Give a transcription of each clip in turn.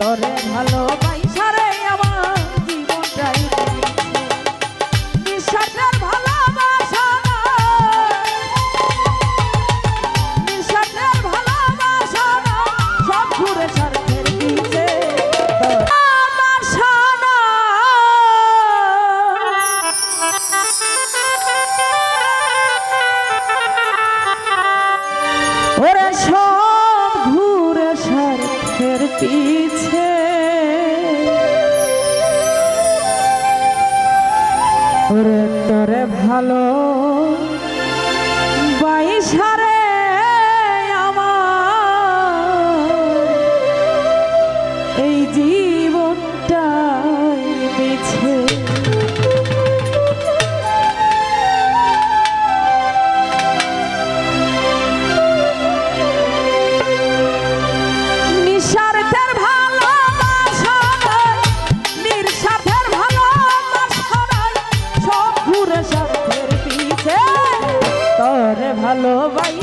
তরে ভালোবাই তোরে ভালো vai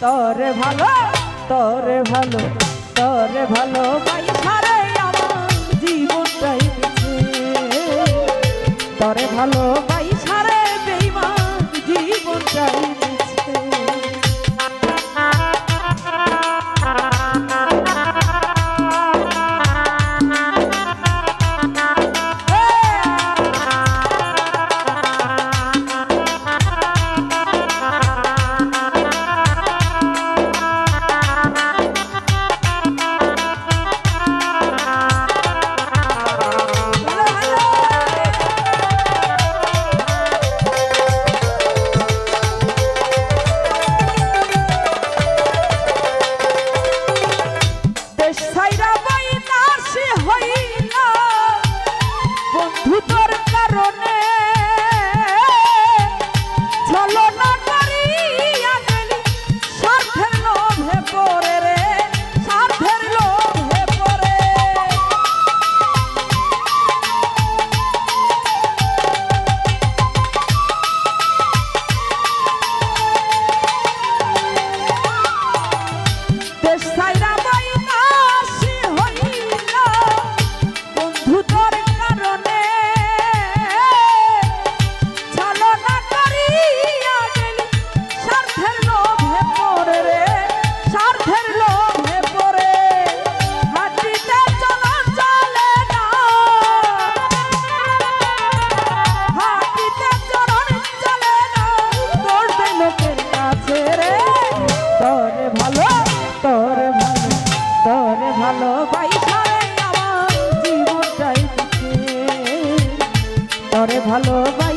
তোরে ভালো তোরে ভালো তোরে ভালো বাইসারে আমার জীবনটাই তোরে ভালো ভাই ভালোবাসা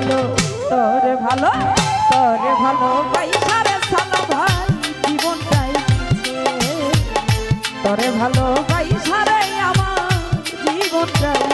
ভালো তোরে ভালো তোরে ভালো বাইসারে সালো ভাই জীবনটাই তোরে ভালো বাইসারে আমার জীবনটাই